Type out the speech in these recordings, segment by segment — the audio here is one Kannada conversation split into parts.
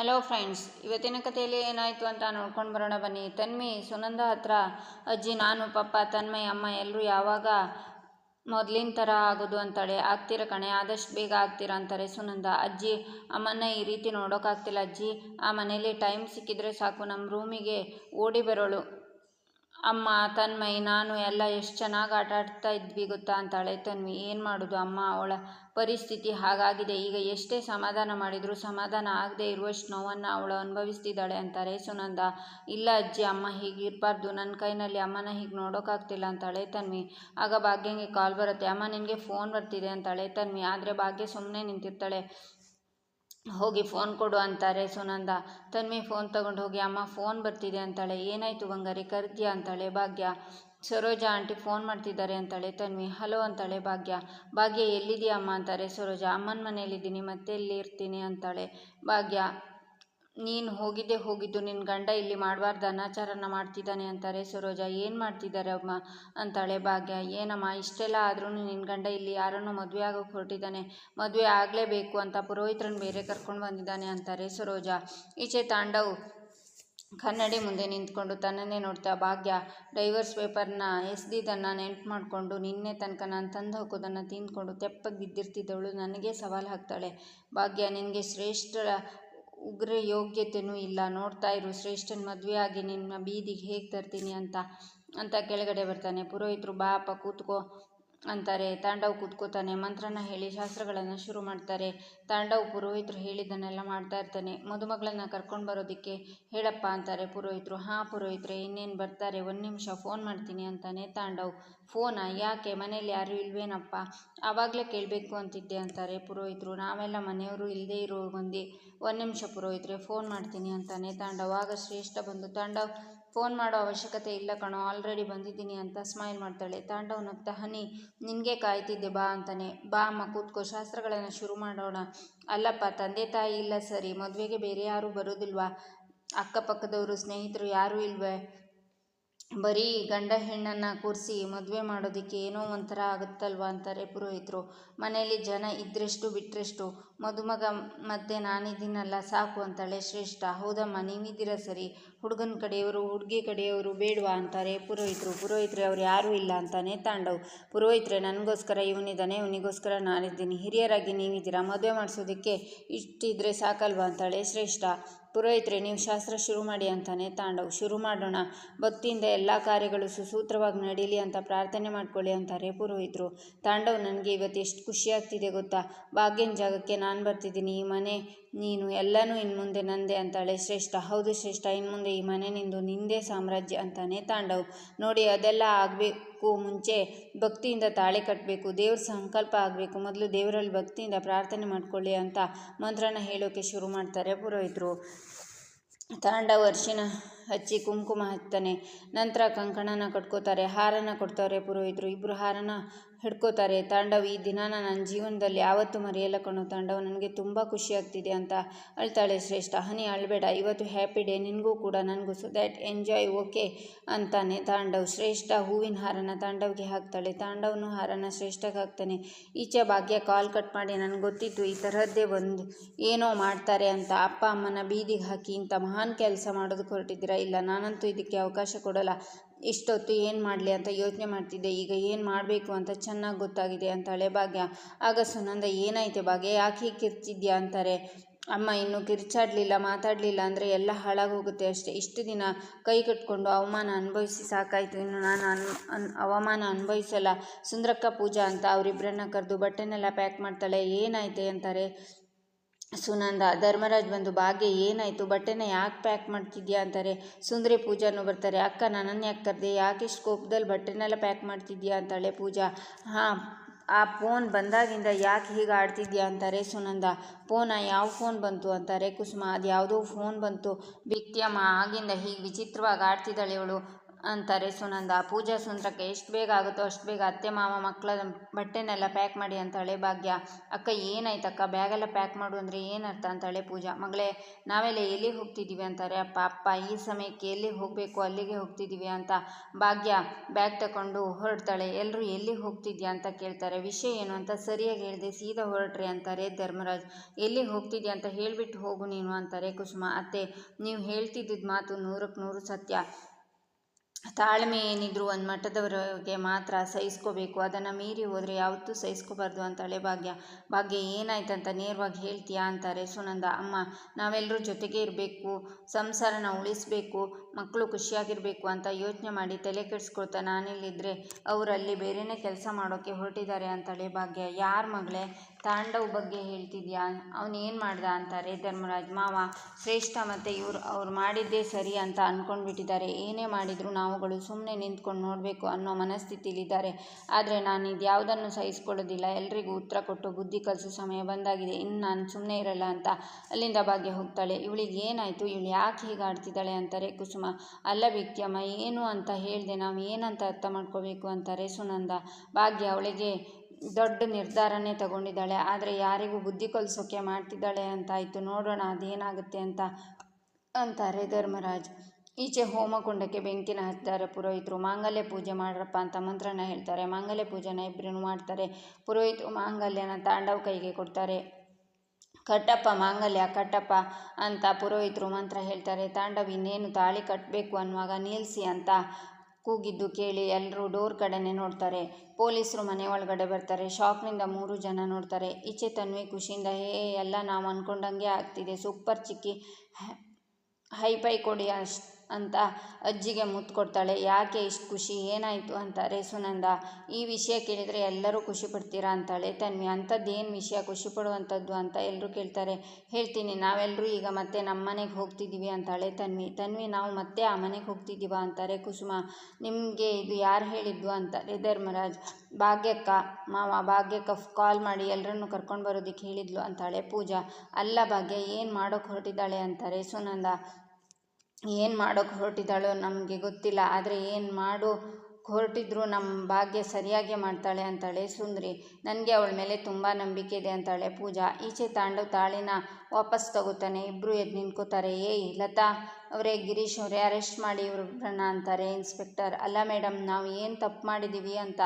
ಹಲೋ ಫ್ರೆಂಡ್ಸ್ ಇವತ್ತಿನ ಕಥೆಯಲ್ಲಿ ಏನಾಯಿತು ಅಂತ ನೋಡ್ಕೊಂಡು ಬರೋಣ ಬನ್ನಿ. ತನ್ಮಿ ಸುನಂದ ಹತ್ರ, ಅಜ್ಜಿ, ನಾನು, ಪಪ್ಪ, ತನ್ಮಯ್, ಅಮ್ಮ ಎಲ್ಲರೂ ಯಾವಾಗ ಮೊದಲಿನ ಥರ ಆಗೋದು ಅಂತಾಳೆ. ಆಗ್ತೀರ ಕಣೆ? ಆದಷ್ಟು ಬೇಗ ಆಗ್ತೀರ ಅಂತಾರೆ ಸುನಂದ. ಅಜ್ಜಿ ಅಮ್ಮನ ಈ ರೀತಿ ನೋಡೋಕ್ಕಾಗ್ತಿಲ್ಲ ಅಜ್ಜಿ. ಆ ಮನೇಲಿ ಟೈಮ್ ಸಿಕ್ಕಿದ್ರೆ ಸಾಕು. ನಮ್ಮ ರೂಮಿಗೆ ಓಡಿ ಬರೋಳು. ಅಮ್ಮ, ತನ್ಮಯಿ, ನಾನು ಎಲ್ಲ ಎಷ್ಟು ಚೆನ್ನಾಗಿ ಆಟ ಆಡ್ತಾ ಇದ್ವಿ ಗೊತ್ತಾ ಅಂತಾಳೆ ತನ್ವಿ ಏನು ಮಾಡೋದು ಅಮ್ಮ? ಅವಳ ಪರಿಸ್ಥಿತಿ ಹಾಗಾಗಿದೆ. ಈಗ ಎಷ್ಟೇ ಸಮಾಧಾನ ಮಾಡಿದರೂ ಸಮಾಧಾನ ಆಗದೆ ಇರುವಷ್ಟು ನೋವನ್ನು ಅವಳು ಅನುಭವಿಸ್ತಿದ್ದಾಳೆ ಅಂತಾರೆ ಸುನಂದ. ಇಲ್ಲ ಅಜ್ಜಿ, ಅಮ್ಮ ಹೀಗೆ ಇರಬಾರ್ದು. ನನ್ನ ಕೈನಲ್ಲಿ ಅಮ್ಮನ ಹೀಗೆ ನೋಡೋಕ್ಕಾಗ್ತಿಲ್ಲ ಅಂತಾಳೆ ತನ್ವಿ ಆಗ ಭಾಗ್ಯಂಗೆ ಕಾಲ್ ಬರುತ್ತೆ. ಅಮ್ಮ, ನಿನಗೆ ಫೋನ್ ಬರ್ತಿದೆ ಅಂತಾಳೆ ತನ್ವಿ ಆದರೆ ಭಾಗ್ಯ ಸುಮ್ಮನೆ ನಿಂತಿರ್ತಾಳೆ. ಹೋಗಿ ಫೋನ್ ಕೊಡು ಅಂತಾರೆ ಸುನಂದ. ತನ್ವಿ ಫೋನ್ ತಗೊಂಡು ಹೋಗಿ, ಅಮ್ಮ, ಫೋನ್ ಬರ್ತಿದೆ ಅಂತಾಳೆ. ಏನಾಯಿತು ಬಂಗಾರಿ? ಕರೆದ್ಯಾ? ಅಂತಾಳೆ. ಭಾಗ್ಯ. ಸರೋಜ, ಆಂಟಿ ಫೋನ್ ಮಾಡ್ತಿದ್ದಾರೆ ಅಂತಾಳೆ ತನ್ವಿ ಹಲೋ ಅಂತಾಳೆ ಭಾಗ್ಯ. ಭಾಗ್ಯ ಎಲ್ಲಿದೆಯಾ ಅಮ್ಮ ಅಂತಾರೆ. ಸರೋಜ, ಅಮ್ಮನ ಮನೇಲಿದ್ದೀನಿ ಮತ್ತೆ ಎಲ್ಲಿ ಇರ್ತೀನಿ ಅಂತಾಳೆ ಭಾಗ್ಯ. ನೀನು ಹೋಗಿದ್ದೆ ಹೋಗಿದ್ದು ನಿನ್ನ ಗಂಡ ಇಲ್ಲಿ ಮಾಡಬಾರ್ದು, ಅನಾಚಾರನ ಮಾಡ್ತಿದ್ದಾನೆ ಅಂತಾರೆ ಸರೋಜ. ಏನು ಮಾಡ್ತಿದ್ದಾರೆ ಅಮ್ಮ? ಅಂತಾಳೆ ಭಾಗ್ಯ. ಏನಮ್ಮ, ಇಷ್ಟೆಲ್ಲ ಆದ್ರೂ ನಿನ್ನ ಗಂಡ ಇಲ್ಲಿ ಯಾರನ್ನು ಮದುವೆ ಆಗೋಕೆ ಹೊರಟಿದ್ದಾನೆ. ಮದುವೆ ಆಗಲೇಬೇಕು ಅಂತ ಪುರೋಹಿತರನ್ನು ಬೇರೆ ಕರ್ಕೊಂಡು ಬಂದಿದ್ದಾನೆ ಅಂತಾರೆ ಸರೋಜ. ಈಚೆ ತಾಂಡವ್ ಕನ್ನಡಿ ಮುಂದೆ ನಿಂತ್ಕೊಂಡು ತನ್ನನ್ನೇ ನೋಡ್ತಾ, ಭಾಗ್ಯ, ಡೈವರ್ಸ್ ಪೇಪರ್ನ ಎಸ್ದಿದ್ದನ್ನು ನೆನ್ಪು ಮಾಡಿಕೊಂಡು ನಿನ್ನೆ ತನಕ ನಾನು ತಂದು ಹಾಕೋದನ್ನು ತಿಂದ್ಕೊಂಡು ತೆಪ್ಪಗೆ ಬಿದ್ದಿರ್ತಿದ್ದವಳು, ನನಗೆ ಸವಾಲು ಹಾಕ್ತಾಳೆ. ಭಾಗ್ಯ, ನಿನಗೆ ಶ್ರೇಷ್ಠ ಉಗ್ರ ಯೋಗ್ಯತೆಯೂ ಇಲ್ಲ. ನೋಡ್ತಾ ಇರು, ಶ್ರೇಷ್ಠನ ಮದುವೆ ಆಗಿ ನಿನ್ನ ಬೀದಿಗೆ ಹೇಗೆ ತರ್ತೀನಿ ಅಂತ ಅಂತ ಕೆಳಗಡೆ ಬರ್ತಾನೆ. ಪುರೋಹಿತರು ಬಾಪ ಕೂತ್ಕೋ. ಅಂತಾರೆ. ತಾಂಡವ್ ಕೂತ್ಕೋತಾನೆ, ಮಂತ್ರನ ಹೇಳಿ ಶಾಸ್ತ್ರಗಳನ್ನು ಶುರು ಮಾಡ್ತಾರೆ. ತಾಂಡವ್ ಪುರೋಹಿತರು ಹೇಳಿದ್ದನ್ನೆಲ್ಲ ಮಾಡ್ತಾ ಇರ್ತಾನೆ. ಮದುಮಗಳನ್ನು ಕರ್ಕೊಂಡು ಬರೋದಕ್ಕೆ ಹೇಳಪ್ಪ ಅಂತಾರೆ ಪುರೋಹಿತರು. ಹಾಂ ಪುರೋಹಿತರೆ, ಇನ್ನೇನು ಬರ್ತಾರೆ? ಒಂದು ನಿಮಿಷ ಫೋನ್ ಮಾಡ್ತೀನಿ ಅಂತಾನೆ ತಾಂಡವ್. ಫೋನಾ? ಯಾಕೆ? ಮನೇಲಿ ಯಾರೂ ಇಲ್ವೇನಪ್ಪ? ಆವಾಗಲೇ ಕೇಳಬೇಕು ಅಂತಿದ್ದೆ ಅಂತಾರೆ ಪುರೋಹಿತರು. ನಾವೆಲ್ಲ ಮನೆಯವರು ಇಲ್ಲದೇ ಇರೋ ಮಂದಿ ಒಂದು ನಿಮಿಷ ಪುರೋಹಿತರೆ, ಫೋನ್ ಮಾಡ್ತೀನಿ ಅಂತಾನೆ ತಾಂಡವ್. ಆಗ ಶ್ರೇಷ್ಠ ಬಂದು, ತಾಂಡವ್ ಫೋನ್ ಮಾಡೋ ಅವಶ್ಯಕತೆ ಇಲ್ಲ ಕಣೋ, ಆಲ್ರೆಡಿ ಬಂದಿದ್ದೀನಿ ಅಂತ ಸ್ಮೈಲ್ ಮಾಡ್ತಾಳೆ. ತಾಂಡವ್ ನಗ್ತಾ, ಹನಿ, ನಿನಗೆ ಕಾಯ್ತಿದ್ದೆ ಬಾ ಅಂತಾನೆ. ಬಾ ಅಮ್ಮ, ಕೂತ್ಕೋ, ಶಾಸ್ತ್ರಗಳನ್ನು ಶುರು ಮಾಡೋಣ. ಅಲ್ಲಪ್ಪ, ತಂದೆ ತಾಯಿ ಇಲ್ಲ ಸರಿ, ಮದುವೆಗೆ ಬೇರೆ ಯಾರೂ ಬರೋದಿಲ್ವಾ? ಅಕ್ಕಪಕ್ಕದವರು, ಸ್ನೇಹಿತರು ಯಾರೂ ಇಲ್ವೇ? ಬರೀ ಗಂಡ ಹೆಣ್ಣನ್ನು ಕೂರಿಸಿ ಮದುವೆ ಮಾಡೋದಕ್ಕೆ ಏನೋ ಒಂಥರ ಆಗುತ್ತಲ್ವ ಅಂತಾರೆ ಪುರೋಹಿತರು. ಮನೆಯಲ್ಲಿ ಜನ ಇದ್ದರೆಷ್ಟು ಬಿಟ್ಟರೆಷ್ಟು ಮದುಮಗ ಮತ್ತೆ ನಾನಿದ್ದೀನಲ್ಲ ಸಾಕು ಅಂತಾಳೆ ಶ್ರೇಷ್ಠ. ಹೌದಮ್ಮ, ನೀವಿದ್ದೀರ ಸರಿ? ಹುಡುಗನ ಕಡೆಯವರು, ಹುಡುಗಿ ಕಡೆಯವರು ಬೇಡವಾ ಅಂತಾರೆ ಪುರೋಹಿತರು. ಪುರೋಹಿತರೆ, ಅವ್ರು ಯಾರೂ ಇಲ್ಲ ಅಂತಾನೆ ತಾಂಡವ್. ಪುರೋಹಿತರೆ, ನನಗೋಸ್ಕರ ಇವನಿದ್ದಾನೆ ಇವನಿಗೋಸ್ಕರ ನಾನಿದ್ದೀನಿ. ಹಿರಿಯರಾಗಿ ನೀವಿದ್ದೀರಾ? ಮದುವೆ ಮಾಡಿಸೋದಕ್ಕೆ ಇಷ್ಟಿದ್ರೆ ಸಾಕಲ್ವಾ ಅಂತಾಳೆ ಶ್ರೇಷ್ಠ. ಪುರೋಹಿತರೆ, ನೀವು ಶಾಸ್ತ್ರ ಶುರು ಮಾಡಿ ಅಂತಾನೆ ತಾಂಡವ್. ಶುರು ಮಾಡೋಣ. ಭಕ್ತಿಯಿಂದ ಎಲ್ಲ ಕಾರ್ಯಗಳು ಸುಸೂತ್ರವಾಗಿ ನಡೀಲಿ ಅಂತ ಪ್ರಾರ್ಥನೆ ಮಾಡ್ಕೊಳ್ಳಿ ಅಂತಾರೆ ಪುರೋಹಿತರು. ತಾಂಡವ್, ನನಗೆ ಇವತ್ತು ಎಷ್ಟು ಖುಷಿಯಾಗ್ತಿದೆ ಗೊತ್ತಾ? ಭಾಗ್ಯನ ಜಾಗಕ್ಕೆ ನಾನು ಬರ್ತಿದ್ದೀನಿ. ಈ ಮನೆ ನೀನು ಎಲ್ಲನೂ ಇನ್ನು ಮುಂದೆ ನಂದೆ ಅಂತಾಳೆ. ಶ್ರೇಷ್ಠ, ಹೌದು ಶ್ರೇಷ್ಠ ಇನ್ನು ಮುಂದೆ ಈ ಮನೆ ನಿಂದು ನಿಂದೇ ಸಾಮ್ರಾಜ್ಯ ಅಂತಾನೆ ತಾಂಡವ್. ನೋಡಿ, ಅದೆಲ್ಲ ಆಗಬೇಕು ಮುಂಚೆ ಭಕ್ತಿಯಿಂದ ತಾಳೆ ಕಟ್ಟಬೇಕು ದೇವ್ರ ಸಂಕಲ್ಪ ಆಗಬೇಕು. ಮೊದಲು ದೇವರಲ್ಲಿ ಭಕ್ತಿಯಿಂದ ಪ್ರಾರ್ಥನೆ ಮಾಡ್ಕೊಳ್ಳಿ ಅಂತ ಮಂತ್ರನ ಹೇಳೋಕ್ಕೆ ಶುರು ಮಾಡ್ತಾರೆ ಪುರೋಹಿತರು. ತಾಂಡವ ಅರಿಶಿನ ಹಚ್ಚಿ ಕುಂಕುಮ ಹಚ್ತಾನೆ ನಂತರ ಕಂಕಣನ ಕಟ್ಕೋತಾರೆ ಹಾರನ ಕೊಡ್ತಾರೆ ಪುರೋಹಿತರು. ಇಬ್ಬರು ಹಾರನ ಹಿಡ್ಕೋತಾರೆ. ತಾಂಡವ್ ಈ ದಿನಾನ ನನ್ನ ಜೀವನದಲ್ಲಿ ಯಾವತ್ತು ಮರೆಯಲ್ಲ ಕಣೋ ತಾಂಡವ, ನನಗೆ ತುಂಬ ಖುಷಿ ಆಗ್ತಿದೆ ಅಂತ ಅಳ್ತಾಳೆ ಶ್ರೇಷ್ಠ. ಹನಿ ಅಳಬೇಡ, ಇವತ್ತು ಹ್ಯಾಪಿ ಡೇ ನಿನಗೂ ಕೂಡ, ನನಗೂ ಸೊ ದ್ಯಾಟ್ ಎಂಜಾಯ್ ಓಕೆ ಅಂತಾನೆ ತಾಂಡವ್. ಶ್ರೇಷ್ಠ ಹೂವಿನ ಹಾರನ ತಾಂಡವ್ಗೆ ಹಾಕ್ತಾಳೆ. ತಾಂಡವನು ಹಾರನ ಶ್ರೇಷ್ಠಕ್ಕೆ ಹಾಕ್ತಾನೆ. ಈಚೆ ಭಾಗ್ಯ ಕಾಲ್ ಕಟ್ ಮಾಡಿ, ನನಗೆ ಗೊತ್ತಿತ್ತು ಈ ಥರದ್ದೇ ಒಂದು ಏನೋ ಮಾಡ್ತಾರೆ ಅಂತ. ಅಪ್ಪ ಅಮ್ಮನ ಬೀದಿಗೆ ಹಾಕಿ ಇಂಥ ಮಹಾನ್ ಕೆಲಸ ಮಾಡೋದಕ್ಕೆ ಹೊರಟಿದ್ದೀರಾ? ಇಲ್ಲ, ನಾನಂತೂ ಇದಕ್ಕೆ ಅವಕಾಶ ಕೊಡಲ್ಲ. ಇಷ್ಟೊತ್ತು ಏನು ಮಾಡಲಿ ಅಂತ ಯೋಚನೆ ಮಾಡ್ತಿದ್ದೆ. ಈಗ ಏನು ಮಾಡಬೇಕು ಅಂತ ಚೆನ್ನಾಗಿ ಗೊತ್ತಾಗಿದೆ ಅಂತಾಳೆ ಭಾಗ್ಯ. ಆಗ ಸುನಂದ, ಏನಾಯ್ತೆ ಭಾಗ್ಯ? ಯಾಕೆ ಹೀಗೆ ಕಿರ್ಚಿದ್ಯಾ ಅಂತಾರೆ. ಅಮ್ಮ, ಇನ್ನು ಕಿರ್ಚಾಡಲಿಲ್ಲ, ಮಾತಾಡಲಿಲ್ಲ ಅಂದರೆ ಎಲ್ಲ ಹಾಳಾಗೋಗುತ್ತೆ ಅಷ್ಟೇ. ಇಷ್ಟು ದಿನ ಕೈ ಕಟ್ಕೊಂಡು ಅವಮಾನ ಅನುಭವಿಸಿ ಸಾಕಾಯಿತು. ಇನ್ನು ನಾನು ಅನ್ ಅವಮಾನ ಅನುಭವಿಸಲ್ಲ. ಸುಂದರಕ್ಕ ಪೂಜಾ ಅಂತ ಅವರಿಬ್ಬರನ್ನ ಕರೆದು ಬಟ್ಟೆನೆಲ್ಲ ಪ್ಯಾಕ್ ಮಾಡ್ತಾಳೆ. ಏನಾಯ್ತೆ ಅಂತಾರೆ. ಸುನಂದ, ಧರ್ಮರಾಜ್ ಬಂದು ಭಾಗ್ಯ ಏನಾಯಿತು? ಬಟ್ಟೆನ ಯಾಕೆ ಪ್ಯಾಕ್ ಮಾಡ್ತಿದ್ಯಾ? ಅಂತಾರೆ. ಸುಂದರಿ ಪೂಜಾನು ಬರ್ತಾರೆ. ಅಕ್ಕ ನನ್ನನ್ನು ಯಾಕೆ ಕರೆದೆ? ಯಾಕೆ ಇಷ್ಟು ಕೋಪದಲ್ಲಿ ಬಟ್ಟೆನೆಲ್ಲ ಪ್ಯಾಕ್ ಮಾಡ್ತಿದ್ಯಾ? ಅಂತಾಳೆ ಪೂಜಾ. ಹಾಂ, ಆ ಫೋನ್ ಬಂದಾಗಿಂದ ಯಾಕೆ ಹೀಗೆ ಆಡ್ತಿದ್ಯಾ? ಅಂತಾರೆ ಸುನಂದ. ಫೋನ ಯಾವ ಫೋನ್ ಬಂತು? ಅಂತಾರೆ ಕುಸುಮ. ಅದು ಯಾವುದೋ ಫೋನ್ ಬಂತು. ಬಿತ್ಯಮ್ಮ ಆಗಿಂದ ಹೀಗೆ ವಿಚಿತ್ರವಾಗಿ ಆಡ್ತಿದ್ದಾಳೆ ಇವಳು. ಅಂತಾರೆ, ಸುನಂದ, ಪೂಜಾ ಸುಂದ್ರಕ್ಕೆ ಎಷ್ಟು ಬೇಗ ಆಗುತ್ತೋ ಅಷ್ಟು ಬೇಗ ಅತ್ತೆ ಮಾವ ಮಕ್ಕಳ ಬಟ್ಟೆನೆಲ್ಲ ಪ್ಯಾಕ್ ಮಾಡಿ ಅಂತಾಳೆ ಭಾಗ್ಯ. ಅಕ್ಕ ಏನಾಯ್ತಕ್ಕ ಬ್ಯಾಗೆಲ್ಲ ಪ್ಯಾಕ್ ಮಾಡು ಅಂದರೆ ಏನರ್ಥ? ಅಂತಾಳೆ ಪೂಜಾ. ಮಗಳೇ, ನಾವೆಲ್ಲ ಎಲ್ಲಿಗೆ ಹೋಗ್ತಿದ್ದೀವಿ? ಅಂತಾರೆ. ಅಪ್ಪ ಅಪ್ಪ, ಈ ಸಮಯಕ್ಕೆ ಎಲ್ಲಿಗೆ ಹೋಗಬೇಕು? ಅಲ್ಲಿಗೆ ಹೋಗ್ತಿದ್ದೀವಿ ಅಂತ ಭಾಗ್ಯ ಬ್ಯಾಗ್ ತಗೊಂಡು ಹೊರಡ್ತಾಳೆ. ಎಲ್ಲರೂ ಎಲ್ಲಿಗೆ ಹೋಗ್ತಿದ್ಯಾ? ಅಂತ ಕೇಳ್ತಾರೆ. ವಿಷಯ ಏನು? ಅಂತ ಸರಿಯಾಗಿ ಹೇಳಿದೆ. ಸೀದಾ ಹೊರಟ್ರಿ ಅಂತಾರೆ ಧರ್ಮರಾಜ್. ಎಲ್ಲಿಗೆ ಹೋಗ್ತಿದ್ಯಾ? ಅಂತ ಹೇಳಿಬಿಟ್ಟು ಹೋಗು ನೀನು ಅಂತಾರೆ ಕುಸುಮ. ಅತ್ತೆ, ನೀವು ಹೇಳ್ತಿದ್ದಿದ್ದು ಮಾತು ನೂರಕ್ಕೆ ನೂರು ಸತ್ಯ. ತಾಳ್ಮೆ ಏನಿದ್ರು ಒಂದು ಮಠದವರಿಗೆ ಮಾತ್ರ ಸಹಿಸ್ಕೋಬೇಕು. ಅದನ್ನು ಮೀರಿ ಹೋದರೆ ಯಾವತ್ತೂ ಸಹಿಸ್ಕೋಬಾರ್ದು ಅಂತಾಳೆ ಭಾಗ್ಯ ಭಾಗ್ಯ ಏನಾಯ್ತಂತ ನೇರವಾಗಿ ಹೇಳ್ತೀಯಾ ಅಂತಾರೆ. ಸುನಂದ ಅಮ್ಮ ನಾವೆಲ್ಲರೂ ಜೊತೆಗೆ ಇರಬೇಕು, ಸಂಸಾರನ ಉಳಿಸಬೇಕು ಮಕ್ಕಳು ಖುಷಿಯಾಗಿರಬೇಕು ಅಂತ ಯೋಚನೆ ಮಾಡಿ ತಲೆ ಕೆಡಿಸ್ಕೊಳ್ತಾ ನಾನಿಲ್ಲಿದ್ದರೆ ಅವರಲ್ಲಿ ಬೇರೆಯೇ ಕೆಲಸ ಮಾಡೋಕ್ಕೆ ಹೊರಟಿದ್ದಾರೆ ಅಂತಾಳೆ ಭಾಗ್ಯ ಯಾರ ಮಗಳೇ? ತಾಂಡವ್ ಬಗ್ಗೆ ಹೇಳ್ತಿದ್ಯಾ? ಅವ್ನು ಏನು ಮಾಡ್ದ ಅಂತಾರೆ? ಧರ್ಮರಾಜ್, ಮಾವ, ಶ್ರೇಷ್ಠ ಮತ್ತು ಇವರು, ಅವ್ರು ಮಾಡಿದ್ದೇ ಸರಿ ಅಂತ ಅಂದ್ಕೊಂಡ್ಬಿಟ್ಟಿದ್ದಾರೆ ಏನೇ ಮಾಡಿದರೂ ನಾವುಗಳು ಸುಮ್ಮನೆ ನಿಂತ್ಕೊಂಡು ನೋಡಬೇಕು ಅನ್ನೋ ಮನಸ್ಥಿತಿಲಿದ್ದಾರೆ. ಆದರೆ ನಾನು ಇದು ಯಾವುದನ್ನು ಸಹಿಸ್ಕೊಳ್ಳೋದಿಲ್ಲ. ಎಲ್ರಿಗೂ ಉತ್ತರ ಕೊಟ್ಟು ಬುದ್ಧಿ ಕಲಿಸೋ ಸಮಯ ಬಂದಾಗಿದೆ. ಇನ್ನು ನಾನು ಸುಮ್ಮನೆ ಇರಲ್ಲ ಅಂತ ಅಲ್ಲಿಂದ ಭಾಗ್ಯ ಹೋಗ್ತಾಳೆ. ಇವಳಿಗೆ ಏನಾಯಿತು? ಇವಳು ಯಾಕೆ ಹೀಗೆ ಆಡ್ತಿದ್ದಾಳೆ? ಅಂತಾರೆ ಕುಸುಮ. ಅಲ್ಲ ವ್ಯಕ್ತಿಯಮ್ಮ ಏನು ಅಂತ ಹೇಳಿದೆ. ನಾವು ಏನಂತ ಅರ್ಥ ಮಾಡ್ಕೋಬೇಕು? ಅಂತಾರೆ ಸುನಂದ. ಭಾಗ್ಯ ಅವಳಿಗೆ ದೊಡ್ಡ ನಿರ್ಧಾರನೇ ತಗೊಂಡಿದ್ದಾಳೆ. ಆದರೆ ಯಾರಿಗೂ ಬುದ್ಧಿ ಕಲಿಸೋಕೆ ಮಾಡ್ತಿದ್ದಾಳೆ ಅಂತಾಯಿತು. ನೋಡೋಣ ಅದೇನಾಗುತ್ತೆ ಅಂತ ಅಂತಾರೆ ಧರ್ಮರಾಜ್. ಈಚೆ ಹೋಮಕುಂಡಕ್ಕೆ ಬೆಂಕಿನ ಹಚ್ತಾರೆ ಪುರೋಹಿತರು, ಮಾಂಗಲ್ಯ ಪೂಜೆ ಮಾಡ್ರಪ್ಪ ಅಂತ ಮಂತ್ರನ ಹೇಳ್ತಾರೆ. ಮಾಂಗಲ್ಯ ಪೂಜೆನ ಇಬ್ಬರೂ ಮಾಡ್ತಾರೆ. ಪುರೋಹಿತರು ಮಾಂಗಲ್ಯನ ತಾಂಡವ್ ಕೈಗೆ ಕೊಡ್ತಾರೆ. ಕಟ್ಟಪ್ಪ, ಮಾಂಗಲ್ಯ, ಕಟ್ಟಪ್ಪ ಅಂತ ಪುರೋಹಿತರು ಮಂತ್ರ ಹೇಳ್ತಾರೆ. ತಾಂಡವ ಇನ್ನೇನು ತಾಳಿ ಕಟ್ಟಬೇಕು ಅನ್ನುವಾಗ ನಿಲ್ಲಿಸಿ ಅಂತ ಕೂಗಿದ್ದು ಕೇಳಿ ಎಲ್ಲರೂ ಡೋರ್ ಕಡೆನೇ ನೋಡ್ತಾರೆ. ಪೊಲೀಸರು ಮನೆ ಒಳಗಡೆ ಬರ್ತಾರೆ. ಶಾಕ್ನಿಂದ ಮೂರು ಜನ ನೋಡ್ತಾರೆ. ಈಚೆ ತನ್ವಿ ಖುಷಿಯಿಂದ, ಹೇ ಎಲ್ಲ ನಾವು ಅಂದ್ಕೊಂಡಂಗೆ ಆಗ್ತಿದೆ. ಸೂಪರ್ ಚಿಕ್ಕಿ ಹೈಫೈ ಕೊಡಿ, ಅಷ್ಟು ಅಂತ ಅಜ್ಜಿಗೆ ಮುತ್ತು ಕೊಡ್ತಾಳೆ. ಯಾಕೆ ಇಷ್ಟು ಖುಷಿ? ಏನಾಯಿತು? ಅಂತಾರೆ. ಸುನಂದ, ಈ ವಿಷಯ ಕೇಳಿದರೆ ಎಲ್ಲರೂ ಖುಷಿ ಪಡ್ತೀರಾ? ಅಂತಾಳೆ. ತನ್ವಿ ಅಂಥದ್ದೇನು ವಿಷಯ? ಖುಷಿ ಪಡುವಂಥದ್ದು? ಅಂತ ಎಲ್ಲರೂ ಕೇಳ್ತಾರೆ. ಹೇಳ್ತೀನಿ ನಾವೆಲ್ಲರೂ ಈಗ ಮತ್ತೆ ನಮ್ಮ ಮನೆಗೆ ಹೋಗ್ತಿದ್ದೀವಿ ಅಂತಾಳೆ ತನ್ವಿ. ತನ್ವಿ, ನಾವು ಮತ್ತೆ ಆ ಮನೆಗೆ ಹೋಗ್ತಿದ್ದೀವ ಅಂತಾರೆ ಕುಸುಮ. ನಿಮಗೆ ಇದು ಯಾರು ಹೇಳಿದ್ದು? ಅಂತಾರೆ ಧರ್ಮರಾಜ್. ಭಾಗ್ಯಕ್ಕ, ಮಾವ, ಭಾಗ್ಯಕ್ಕ ಕಾಲ್ ಮಾಡಿ ಎಲ್ಲರನ್ನು ಕರ್ಕೊಂಡು ಬರೋದಕ್ಕೆ ಹೇಳಿದ್ಲು, ಅಂತಾಳೆ ಪೂಜಾ. ಅಲ್ಲ ಭಾಗ್ಯ, ಏನು ಮಾಡೋಕ್ಕೆ ಹೊರಟಿದ್ದಾಳೆ? ಅಂತಾರೆ ಸುನಂದ. ಏನು ಮಾಡೋಕ್ಕೆ ಹೊರಟಿದ್ದಾಳೋ ನಮಗೆ ಗೊತ್ತಿಲ್ಲ, ಆದರೆ ಏನು ಮಾಡೋ, ಹೊರಟಿದ್ರು ನಮ್ಮ ಭಾಗ್ಯ ಸರಿಯಾಗಿ ಮಾಡ್ತಾಳೆ ಅಂತಾಳೆ ಸುಂದ್ರಿ. ನನಗೆ ಅವಳ ಮೇಲೆ ತುಂಬ ನಂಬಿಕೆ ಇದೆ ಅಂತಾಳೆ ಪೂಜಾ. ಈಚೆ ತಾಂಡವ್ ತಾಳಿನ ವಾಪಸ್ ತಗೋತಾನೆ. ಇಬ್ಬರು ಎದ್ದು ನಿಂತ್ಕೋತಾರೆ. ಏಯ್ ಲತಾ ಅವರೇ, ಗಿರೀಶ್ ಅವರೇ, ಅರೆಸ್ಟ್ ಮಾಡಿ ಇವ್ರನ್ನ ಅಂತಾರೆ. ಇನ್ಸ್ಪೆಕ್ಟರ್, ಅಲ್ಲ ಮೇಡಮ್ ನಾವು ಏನು ತಪ್ಪು ಮಾಡಿದ್ದೀವಿ ಅಂತ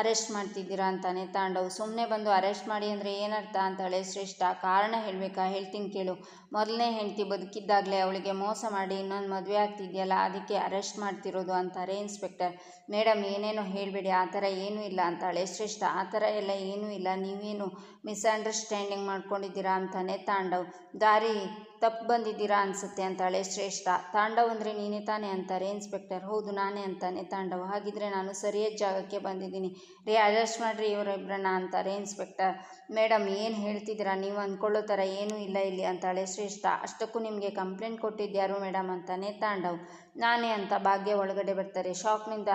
ಅರೆಸ್ಟ್ ಮಾಡ್ತಿದ್ದೀರಾ ಅಂತಾನೆ ತಾಂಡವ್. ಸುಮ್ಮನೆ ಬಂದು ಅರೆಸ್ಟ್ ಮಾಡಿ ಅಂದರೆ ಏನರ್ಥ ಅಂತಾಳೆ ಶ್ರೇಷ್ಠ. ಕಾರಣ ಹೇಳಬೇಕಾ? ಹೇಳ್ತೀನಿ ಕೇಳು. ಮೊದಲನೇ ಹೆಂಡತಿ ಬದುಕಿದ್ದಾಗಲೇ ಅವಳಿಗೆ ಮೋಸ ಮಾಡಿ ಇನ್ನೊಂದು ಮದುವೆ ಆಗ್ತಿದೆಯಲ್ಲ, ಅದಕ್ಕೆ ಅರೆಸ್ಟ್ ಮಾಡ್ತಿರೋದು ಅಂತಾರೆ ಇನ್ಸ್ಪೆಕ್ಟರ್. ಮೇಡಮ್ ಏನೇನೋ ಹೇಳಬೇಡಿ. ಆ ಥರ ಏನೂ ಇಲ್ಲ ಅಂತಾಳೆ ಶ್ರೇಷ್ಠ. ಆ ಥರ ಎಲ್ಲ ಏನೂ ಇಲ್ಲ. ನೀವೇನು ಮಿಸ್ಅಂಡರ್ಸ್ಟ್ಯಾಂಡಿಂಗ್ ಮಾಡ್ಕೊಂಡಿದ್ದೀರಾ ಅಂತಾನೆ ತಾಂಡವ್. ದಾರಿ ತಪ್ಪು ಬಂದಿದ್ದೀರಾ ಅನಿಸುತ್ತೆ ಅಂತಾಳೆ ಶ್ರೇಷ್ಠ. ತಾಂಡವ್ ಅಂದರೆ ನೀನೇ ತಾನೇ ಅಂತಾರೆ ಇನ್ಸ್ಪೆಕ್ಟರ್. ಹೌದು, ನಾನೇ ಅಂತಾನೆ ತಾಂಡವ್. ಹಾಗಿದ್ರೆ ನಾನು ಸರಿಯಾದ ಜಾಗಕ್ಕೆ ಬಂದಿದ್ದೀನಿ. ರೀ ಅಡ್ಜಸ್ಟ್ ಮಾಡಿರಿ ಇವರಿಬ್ಬರನ್ನ ಅಂತಾರೆ ಇನ್ಸ್ಪೆಕ್ಟರ್. ಮೇಡಮ್ ಏನು ಹೇಳ್ತಿದ್ದೀರಾ? ನೀವು ಅಂದ್ಕೊಳ್ಳೋ ಥರ ಏನೂ ಇಲ್ಲ ಇಲ್ಲಿ ಅಂತಾಳೆ ಶ್ರೇಷ್ಠ. ಅಷ್ಟಕ್ಕೂ ನಿಮಗೆ ಕಂಪ್ಲೇಂಟ್ ಕೊಟ್ಟಿದ್ಯಾರು ಮೇಡಮ್ ಅಂತಾನೆ ತಾಂಡವ್. ನಾನೇ ಅಂತ ಭಾಗ್ಯ ಒಳಗಡೆ ಬರ್ತಾರೆ. ಶಾಕ್ನಿಂದ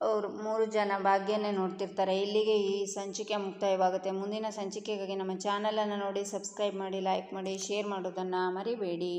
ಅವರು ಮೂರು ಜನ ಭಾಗ್ಯನೇ ನೋಡ್ತಿರ್ತಾರೆ. ಇಲ್ಲಿಗೆ ಈ ಸಂಚಿಕೆ ಮುಕ್ತಾಯವಾಗುತ್ತೆ. ಮುಂದಿನ ಸಂಚಿಕೆಗಾಗಿ ನಮ್ಮ ಚಾನಲನ್ನು ನೋಡಿ, ಸಬ್ಸ್ಕ್ರೈಬ್ ಮಾಡಿ, ಲೈಕ್ ಮಾಡಿ, ಶೇರ್ ಮಾಡೋದನ್ನು ಮರಿಬೇಡಿ.